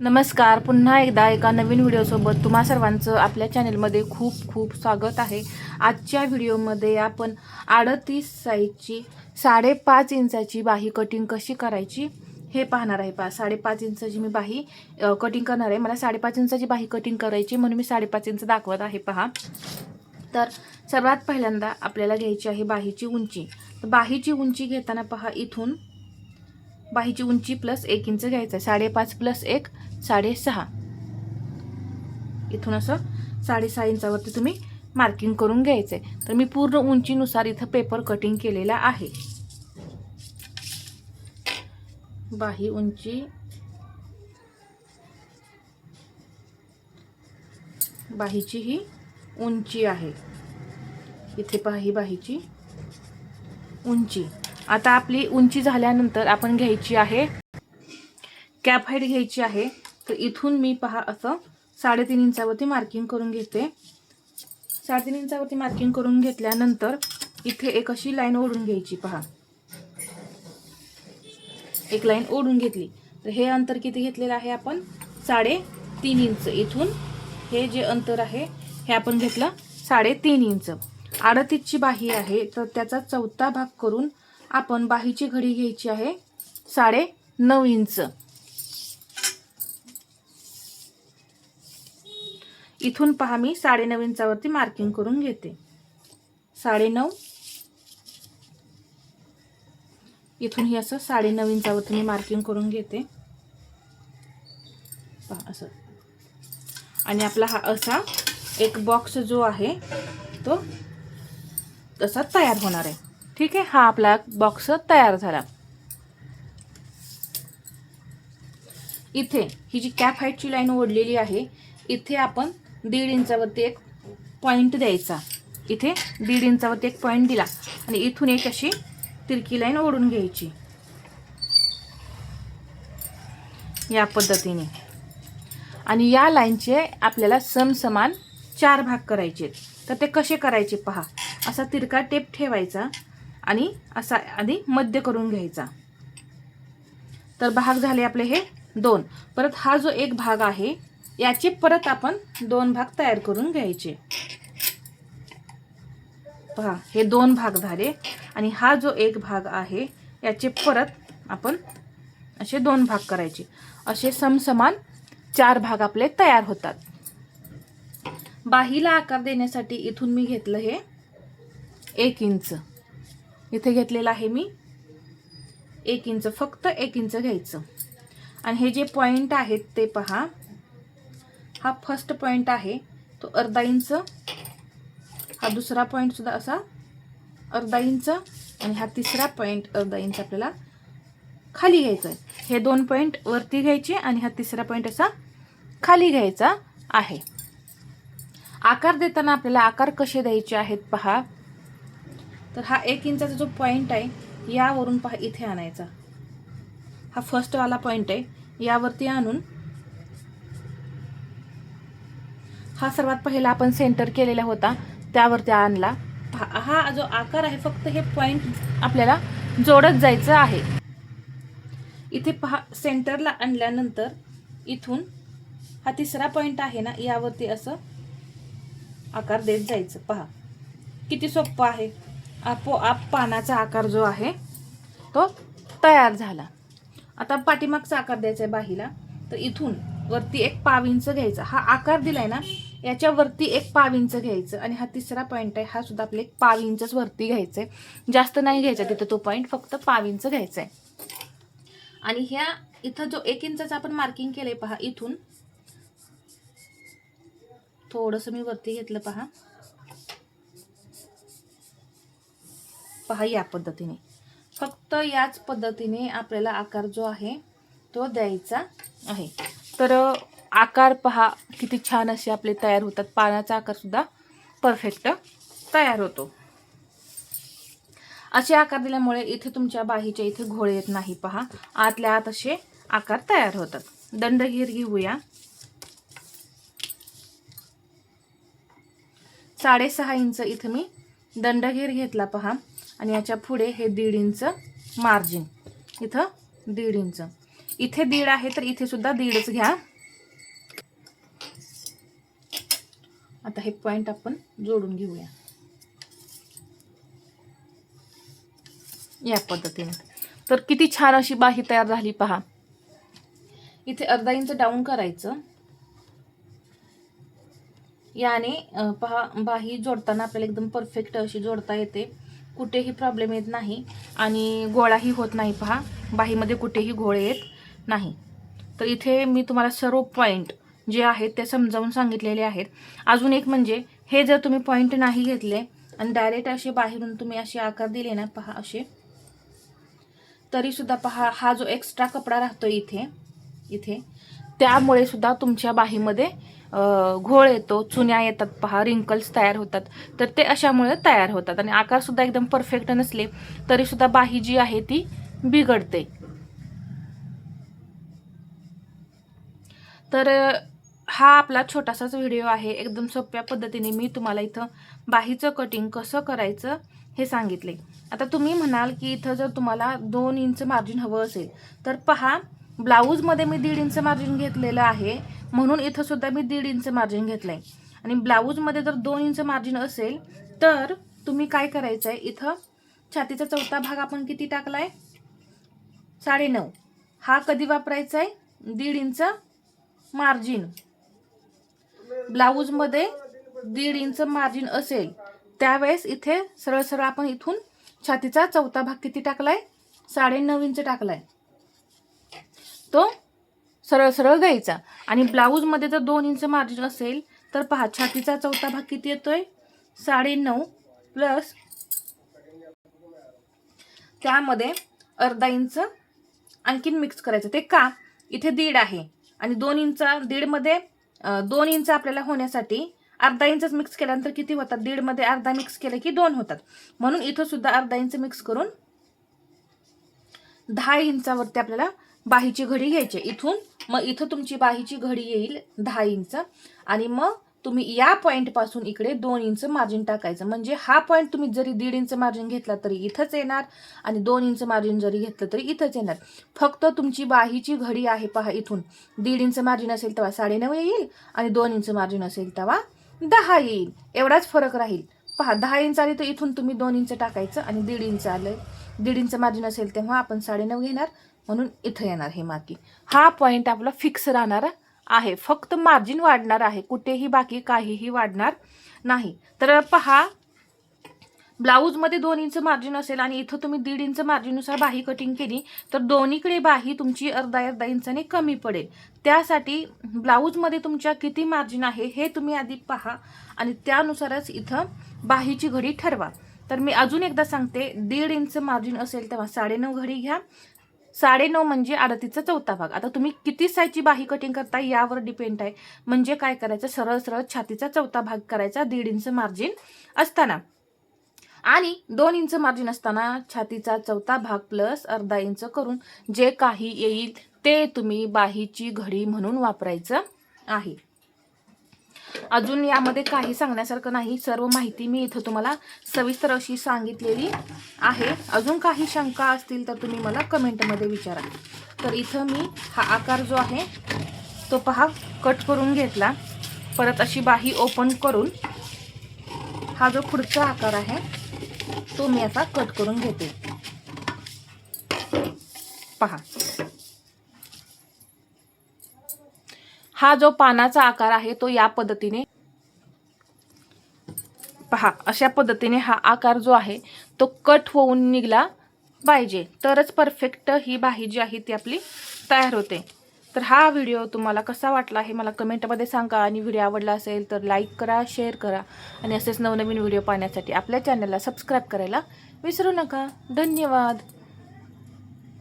नमस्कार. पुन्हा एकदा एका नवीन व्हिडिओसोबत तुम्हा सर्वांचं आपल्या चॅनलमध्ये खूप खूप स्वागत आहे. आजच्या व्हिडिओमध्ये आपण अडतीस साईजची साडेपाच इंचाची बाही कटिंग कशी करायची हे पाहणार आहे. पहा साडेपाच इंचाची मी बाही कटिंग करणार आहे. मला साडेपाच इंचाची बाही कटिंग करायची म्हणून मी साडेपाच इंच दाखवत आहे. पहा. तर सर्वात पहिल्यांदा आपल्याला घ्यायची आहे बाहीची उंची. तर बाहीची उंची घेताना पहा इथून बाहीची उंची प्लस एक इंच घ्यायचं. आहे साडेपाच प्लस एक साडेसहा. इथून असं साडेसहा इंचावरती तुम्ही मार्किंग करून घ्यायचं आहे तर मी पूर्ण उंचीनुसार इथं पेपर कटिंग केलेला आहे. बाही उंची. बाहीची ही उंची आहे. इथे पाही बाहीची उंची. आता आपली उंची झाल्यानंतर आपण घ्यायची आहे. कॅप हाईट घ्यायची आहे. तर इथून मी पहा असं साडेतीन इंचावरती मार्किंग करून घेते. साडेतीन इंचावरती मार्किंग करून घेतल्यानंतर इथे एक अशी लाईन ओढून घ्यायची पहा. एक लाईन ओढून घेतली. तर हे अंतर किती घेतलेलं आहे आपण? साडेतीन इंच. इथून हे जे अंतर आहे हे आपण घेतलं साडेतीन इंच. आडतीची बाही आहे तर त्याचा चौथा भाग करून आपण बाहीची घडी घ्यायची आहे. साडे नऊ इंच. इथून पहा मी साडे नऊ इंचावरती मार्किंग करून घेते. साडे नऊ. इथून ही असं साडे नऊ इंचावरती मी मार्किंग करून घेते. पहा असं. आणि आपला हा असा एक बॉक्स जो आहे तो तसा तयार होणार आहे. ठीक आहे हा आपला बॉक्स तयार झाला. इथे ही जी कॅप हाईटची लाईन ओढलेली आहे इथे आपण दीड इंचावरती एक पॉईंट द्यायचा. इथे दीड इंचावरती एक पॉईंट दिला. आणि इथून एक अशी तिरकी लाईन ओढून घ्यायची. या पद्धतीने. आणि या लाईनचे आपल्याला समसमान चार भाग करायचे तर ते कसे करायचे पहा. असा तिरका टेप ठेवायचा. आणि असा आधी मध्य करून घ्यायचा. तर भाग झाले आपले हे दोन. परत हा जो एक भाग आहे याचे परत आपण दोन भाग तयार करून घ्यायचे. पहा हे दोन भाग झाले आणि हा जो एक भाग आहे याचे परत आपण असे दोन भाग करायचे. असे समसमान चार भाग आपले तयार होतात. बाहीला आकार देण्यासाठी इथून मी घेतलं हे एक इंच. इथे घेतलेलं आहे मी. एक इंच फक्त एक इंच घ्यायचं. आणि हे जे पॉईंट आहेत ते पहा. हा फर्स्ट पॉईंट आहे. तो अर्धा इंच. हा दुसरा पॉईंटसुद्धा असा अर्धा इंच. आणि हा तिसरा पॉईंट अर्धा इंच आपल्याला खाली घ्यायचा आहे. हे दोन पॉईंट वरती घ्यायचे आणि हा तिसरा पॉईंट असा खाली घ्यायचा आहे. आकार देताना आपल्याला आकार कसे द्यायचे आहेत पहा. तर हा एक इंचाचा जो पॉईंट आहे यावरून पहा इथे आणायचा. हा फर्स्टवाला पॉईंट आहे यावरती आणून हा सर्वात पहिला आपण सेंटर केलेला होता त्यावरती आणला. हा जो आकार आहे फक्त हे पॉईंट आपल्याला जोडत जायचं आहे. इथे पहा सेंटरला आणल्यानंतर इथून हा तिसरा पॉईंट आहे ना यावरती असं आकार देत जायचं. पहा किती सोपं आहे. आपोआप पानाचा आकार जो आहे तो तयार झाला. आता पाठीमागचा आकार द्यायचा आहे बाहीला. तर इथून वरती एक पाविंच घ्यायचा. हा आकार दिलाय ना याच्यावरती एक पाविंच घ्यायचं. आणि हा तिसरा पॉईंट आहे हा सुद्धा आपले एक पाविंचच वरती घ्यायचं. आहे जास्त नाही घ्यायचा तिथं तो पॉईंट फक्त पाविंच घ्यायचा आहे. आणि ह्या इथं जो एक इंचाचा आपण मार्किंग केलंय पहा इथून. थोडंसं मी वरती घेतलं पहा. पहा या पद्धतीने. फक्त याच पद्धतीने आपल्याला आकार जो आहे तो द्यायचा आहे. तर आकार पहा किती छान असे आपले तयार होतात. पानाचा आकारसुद्धा परफेक्ट तयार होतो. असे आकार दिल्यामुळे इथे तुमच्या बाहीच्या इथे घोळ येत नाही पहा. आतल्या आत असे आकार तयार होतात. दंडघेर घेऊया. साडेसहा इंच इथं मी दंडघेर घेतला पहा. आणि याच्यापुढे हे दीड इंच मार्जिन. इथं दीड इंच. इथे दीड आहे तर इथे सुद्धा दीडच घ्या. आता हे पॉइंट आपण जोडून घेऊया. या पद्धतीने. तर किती छान अशी बाही तयार झाली पहा. इथे अर्धा इंच डाऊन करायचं. याने पहा बाही जोडताना आपल्याला एकदम परफेक्ट अशी जोडता येते. कुठेही प्रॉब्लेम येत नाही आणि गोळाही होत नाही पहा. बाहीमध्ये कुठेही गोळे येत नाही. तर इथे मी तुम्हाला सर्व पॉईंट जे आहेत ते समजावून सांगितलेले आहेत. अजून एक म्हणजे हे जर तुम्ही पॉईंट नाही घेतले आणि डायरेक्ट असे बाहेरून तुम्ही असे आकार दिले ना पहा असे. तरीसुद्धा पहा हा जो एक्स्ट्रा कपडा राहतो इथे इथे त्यामुळे सुद्धा तुमच्या बाहीमध्ये घोळ येतो चुन्या येतात पहा रिंकल्स तयार होतात. तर ते अशामुळे तयार होतात. आणि आकार सुद्धा एकदम परफेक्ट नसले तरी सुद्धा बाही जी आहे ती बिघडते. तर हा आपला छोटासाच व्हिडिओ आहे. एकदम सोप्या पद्धतीने मी तुम्हाला इथं बाहीचं कटिंग कसं करायचं हे सांगितले. आता तुम्ही म्हणाल की इथं जर तुम्हाला दोन इंच मार्जिन हवं असेल तर पहा ब्लाऊजमध्ये मी दीड इंच मार्जिन घेतलेलं आहे. म्हणून इथं सुद्धा मी दीड इंच मार्जिन घेतलं आहे आणि ब्लाऊजमध्ये जर दोन इंच मार्जिन असेल तर तुम्ही काय करायचं आहे इथं छातीचा चौथा भाग आपण किती टाकला आहे साडेनऊ हा कधी वापरायचा आहे दीड इंच मार्जिन. ब्लाऊजमध्ये दीड इंच मार्जिन असेल त्यावेळेस इथे सरळ सरळ आपण इथून छातीचा चौथा भाग किती टाकलाय? साडेनऊ इंच टाकलाय. तो सरळ सरळ घ्यायचा. आणि ब्लाऊजमध्ये जर दोन इंच मार्जिन असेल तर पहा छातीचा चौथा भाग किती येतोय? साडेनऊ प्लस त्यामध्ये अर्धा इंच आणखीन मिक्स करायचं. ते का? इथे दीड आहे. आणि दोन इंच दीडमध्ये दोन इंच आपल्याला होण्यासाठी अर्धा इंचच मिक्स केल्यानंतर किती होतात? दीडमध्ये अर्धा मिक्स केलं की दोन होतात. म्हणून इथं सुद्धा अर्धा इंच मिक्स करून दहा इंचावरती आपल्याला बाहीची घडी घ्यायची. इथून मग इथं तुमची बाहीची घडी येईल दहा इंच. आणि मग तुम्ही या पॉईंटपासून इकडे दोन इंच मार्जिन टाकायचं. म्हणजे हा पॉईंट तुम्ही जरी दीड इंच मार्जिन घेतला तरी इथंच येणार आणि दोन इंच मार्जिन जरी घेतलं तरी इथंच येणार. फक्त तुमची बाहीची घडी आहे पहा इथून. दीड इंच मार्जिन असेल तेव्हा साडेनऊ येईल आणि दोन इंच मार्जिन असेल तेव्हा दहा येईल. एवढाच फरक राहील. पहा दहा इंच आली तर इथून तुम्ही दोन इंच टाकायचं आणि दीड इंच आलं. दीड इंच मार्जिन असेल तेव्हा आपण साडेनऊ घेणार म्हणून इथं येणार हे मार्किंग हा पॉईंट आपला फिक्स राहणार आहे. फक्त मार्जिन वाढणार आहे. कुठेही बाकी काहीही वाढणार नाही. तर पहा ब्लाऊजमध्ये दोन इंच मार्जिन असेल आणि इथं तुम्ही दीड इंच मार्जिननुसार बाही कटिंग केली तर दोन्हीकडे बाही तुमची अर्धा अर्धा इंचाने कमी पडेल. त्यासाठी ब्लाऊजमध्ये तुमच्या किती मार्जिन आहे हे तुम्ही आधी पहा आणि त्यानुसारच इथं बाहीची घडी ठरवा. तर मी अजून एकदा सांगते दीड इंच मार्जिन असेल तेव्हा साडेनऊ घडी घ्या. साडेनऊ म्हणजे आरतीचा चौथा भाग. आता तुम्ही किती साईजची बाही कटिंग करता यावर डिपेंड आहे. म्हणजे काय करायचं? सरळ सरळ छातीचा चौथा भाग करायचा दीड इंच मार्जिन असताना. आणि दोन इंच मार्जिन असताना छातीचा चौथा भाग प्लस अर्धा इंच करून जे काही येईल ते तुम्ही बाहीची घडी म्हणून वापरायचं आहे. अजून यामध्ये काही सांगण्यासारखं नाही. सर्व माहिती मी इथं तुम्हाला सविस्तर अशी सांगितलेली आहे. अजून काही शंका असतील तर तुम्ही मला कमेंटमध्ये विचारा. तर इथं मी हा आकार जो आहे तो पहा कट करून घेतला. परत अशी बाही ओपन करून हा जो पुढचा आकार आहे तो मी आता कट करून घेते. पहा. हा जो पानाचा आकार आहे तो या पद्धतीने पहा अशा पद्धतीने हा आकार जो आहे तो कट होऊन निघला पाहिजे. तरच परफेक्ट ही बाही जी आहे ती आपली तयार होते. तर हा व्हिडिओ तुम्हाला कसा वाटला हे मला कमेंटमध्ये सांगा आणि व्हिडिओ आवडला असेल तर लाईक करा शेअर करा आणि असेच नवनवीन व्हिडिओ पाहण्यासाठी आपल्या चॅनलला सबस्क्राईब करायला विसरू नका. धन्यवाद.